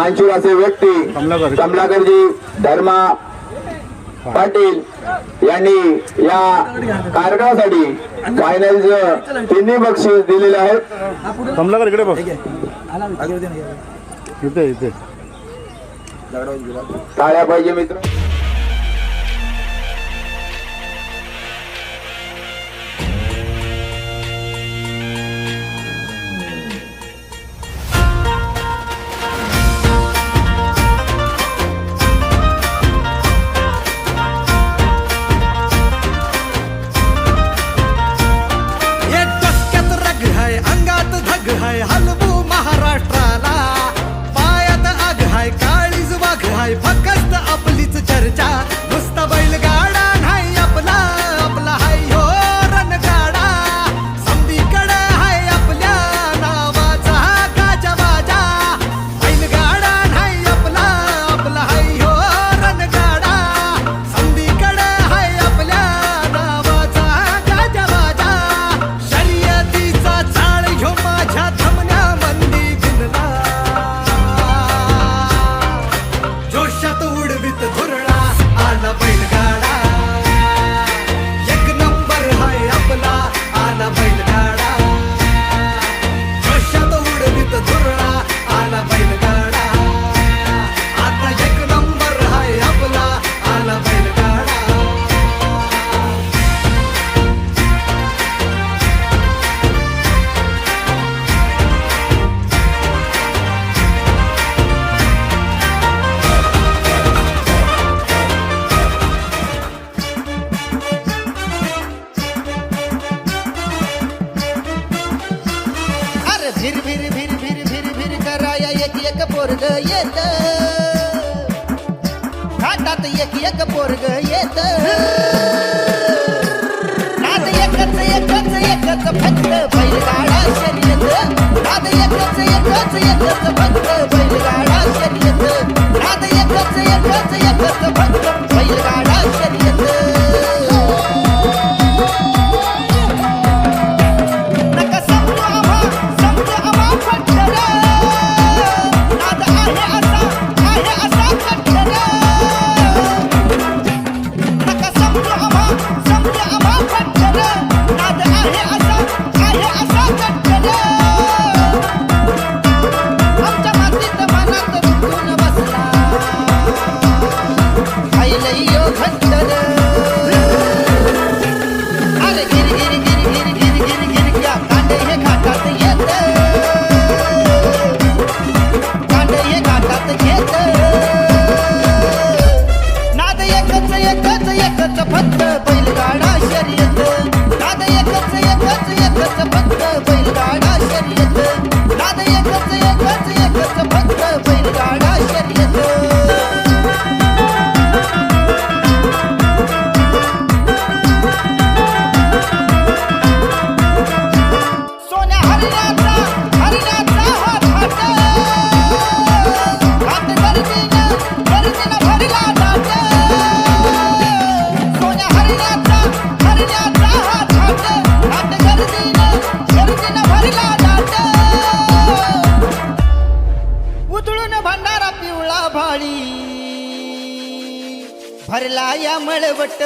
दानशूर व्यक्ती कमलाकरजी धर्मा पाटील यांनी या कार्यक्रमासाठी फायनलचं तिन्ही बक्षीस दिलेले आहेत. कमलाकर इकडे बघ. इथे इथे. टाळ्या पाहिजे मित्र वर्ग येत. आज एकच एकच एकच फक्त बैलगाडा शर्यत. आज एकच da da. ಕಮಲವಟ್ಟ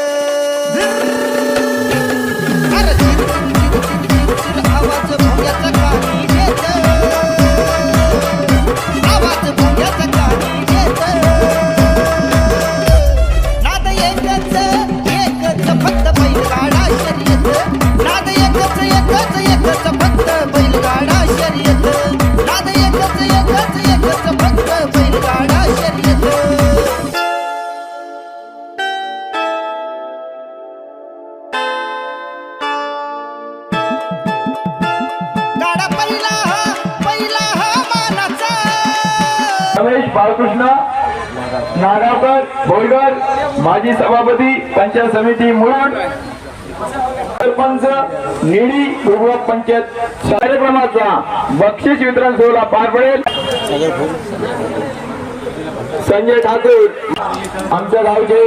रमेश बाळकृष्ण नागावकर बोरगर माजी सभापती पंचायत समिती मुरुड सरपंच निडी गुरुवा पंचायत कार्यक्रमाचा बक्षीस वितरण सोहळा पार पडेल. संजय ठाकूर आमच्या गावचे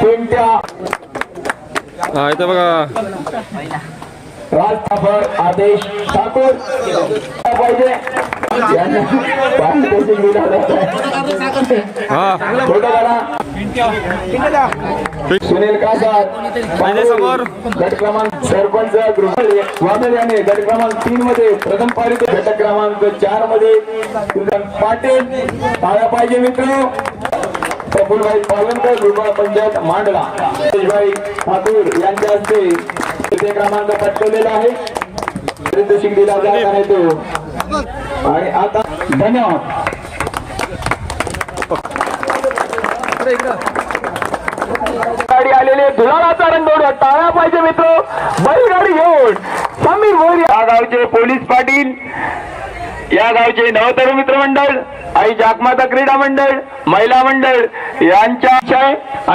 कोणत्या बघा. राज ठाकर आदेश ठाकूर. पाहिजे. सुनील कासार समोर. गट क्रमांक सरपंच वादळ याने गट क्रमांक तीन मध्ये प्रथम पारित गट क्रमांक चारमध्ये पाटील टाळ्या पाहिजे मित्र प्रफुलभाई पालनकर गुरुबा पंचायत मांडला सुरेशभाई ठाकूर यांच्या हस्ते तिथे क्रमांक पटकवलेला आहे पारितोषिक दिला जात आहे तो आणि आता धन्यवाद. गाडी आलेले धुलाळाचा रंगोड टाळा पाहिजे मित्र. बैलगाडी घेऊन समीर मोरी या गावचे पोलीस पाटील. या गावचे नवतरुण मित्र मंडळ आई जागमाता क्रीडा मंडळ महिला मंडळ यांच्या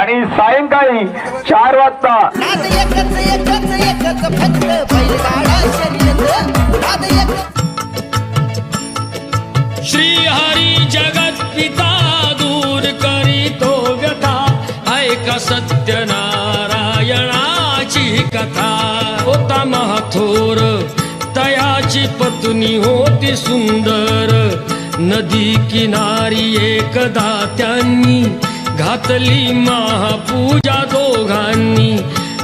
आणि सायंकाळी चार वाजता सत्यनारायणाची कथा. होता महाथोर तयाची पत्नी होती सुंदर. नदी किनारी एकदा त्यांनी घातली महापूजा दोघांनी.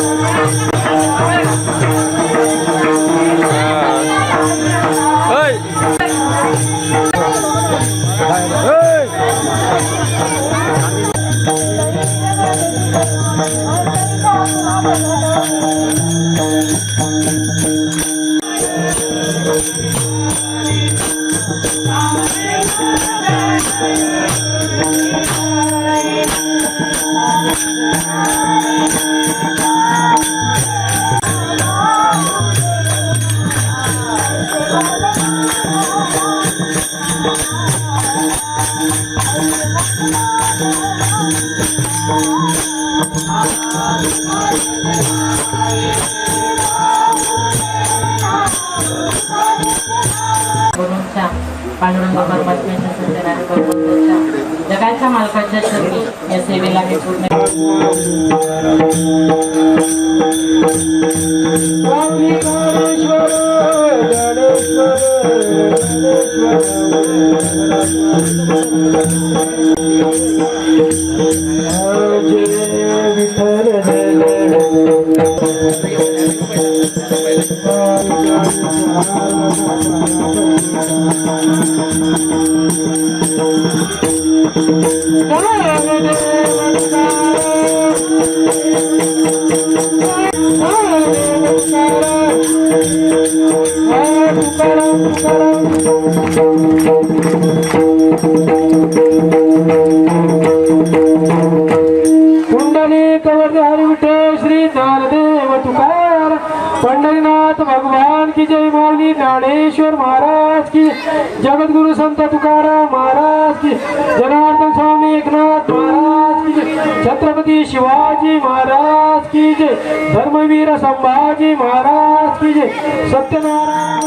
गुरुच्या पांडुरंग जगाच्या मालकाच्या चरणी या सेवेला मी पूर्ण Oh, पंढरीनाथ भगवान की जय माऊली ज्ञानेश्वर महाराज की. जगद्गुरु संत तुकाराम महाराज की. जनार्दन स्वामी एकनाथ महाराज छत्रपती शिवाजी महाराज की जय. धर्मवीर संभाजी महाराज की जय. सत्यनारायण.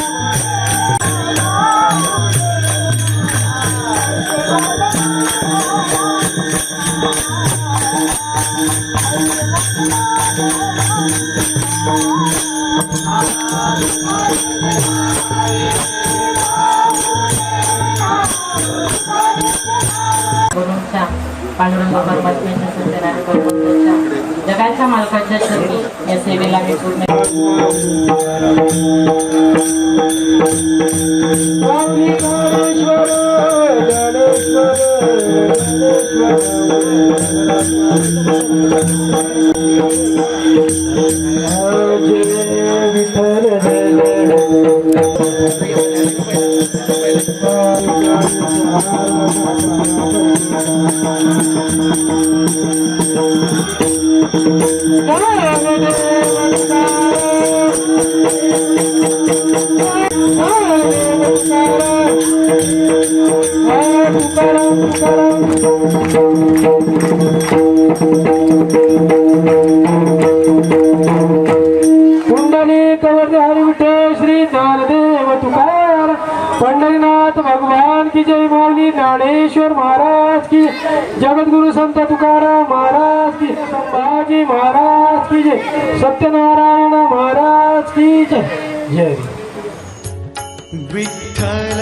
पांडुरंग परमात्म्याच्या सत्यनारायण भगवंताच्या जगाच्या मालकाच्या चरणी या सेवेला मी पूर्ण तुकाराम तुकाराम ज्ञानेश्वर महाराज की जगद्गुरु संत तुकाराम महाराज की संभाजी महाराज की जय. सत्यनारायण महाराज की जय. जय. विठ्ठल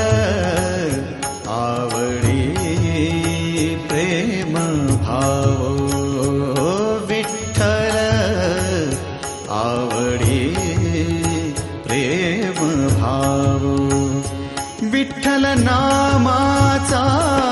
आवडी प्रेम भाव. विठ्ठल आवडी प्रेम भाव. विठ्ठल বাঁচা